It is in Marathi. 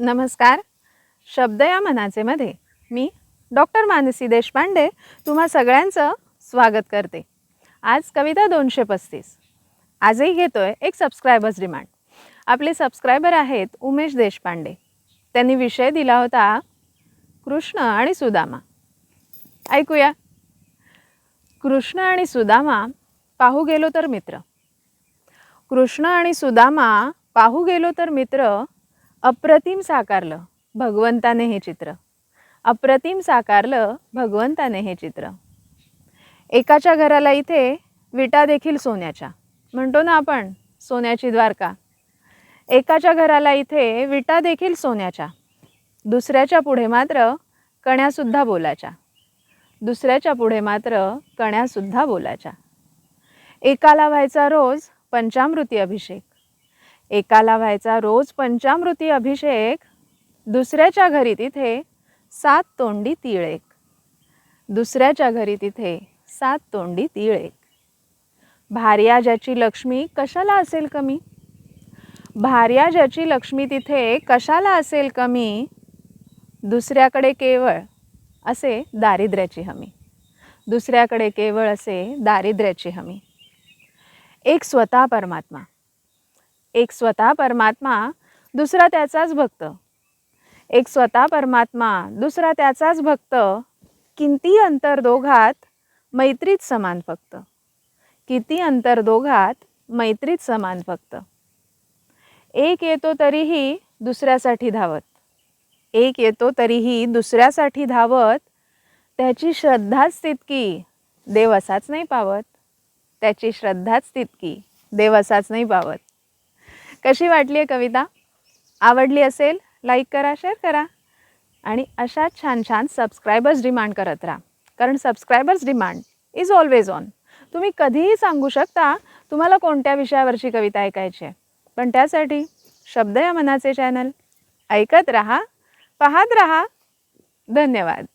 नमस्कार. शब्द या मनाचे मध्ये मी डॉक्टर मानसी देशपांडे तुम्हा सगळ्यांचं स्वागत करते. आज कविता दोनशे पस्तीस. आजही घेतो आहे एक सबस्क्रायबर्स डिमांड आपले सबस्क्रायबर आहेत उमेश देशपांडे. त्यांनी विषय दिला होता कृष्ण आणि सुदामा. ऐकूया. कृष्ण आणि सुदामा पाहू गेलो तर मित्र. कृष्ण आणि सुदामा पाहू गेलो तर मित्र अप्रतिम साकारलं भगवंताने हे चित्र. अप्रतिम साकारलं भगवंताने हे चित्र. एकाच्या घराला इथे विटा देखील सोन्याच्या. म्हणतो ना आपण सोन्याची द्वारका. एकाच्या घराला इथे विटा देखील सोन्याच्या. दुसऱ्याच्या पुढे मात्र कण्यासुद्धा बोलाच्या. दुसऱ्याच्या पुढे मात्र कण्यासुद्धा बोलाच्या. एकाला व्हायचा रोज पंचामृती अभिषेक. एकाला व्हायचा रोज पंचामृती अभिषेक दुसऱ्याच्या घरी तिथे सात तोंडी तीळ एक दुसऱ्याच्या घरी तिथे सात तोंडी तीळ एक भार्या ज्याची लक्ष्मी कशाला असेल कमी? भार्या ज्याची लक्ष्मी तिथे कशाला असेल कमी? दुसऱ्याकडे केवळ असे दारिद्र्याची हमी. दुसऱ्याकडे केवळ असे दारिद्र्याची हमी. एक स्वतः परमात्मा. एक स्वतः परमात्मा दुसरा त्याचाच भक्त. एक स्वतः परमात्मा दुसरा त्याचाच भक्त किती अंतर दोघात मैत्रीत समान फक्त. किती अंतर दोघात मैत्रीत समान फक्त. एक येतो तरीही दुसऱ्यासाठी धावत. एक येतो तरीही दुसऱ्यासाठी धावत. त्याची श्रद्धाच तितकी देव असाच नाही पावत. त्याची श्रद्धाच तितकी देव असाच नाही पावत. कशी वाटली आहे कविता? आवडली असेल लाईक करा शेअर करा. आणि अशाच छान छान सबस्क्रायबर्स डिमांड करत राहा. कारण subscribers demand is always on तुम्ही कधीही सांगू शकता तुम्हाला कोणत्या विषयावरची कविता ऐकायची आहे. पण त्यासाठी शब्द या मनाचे चॅनल ऐकत रहा पाहत राहा. धन्यवाद.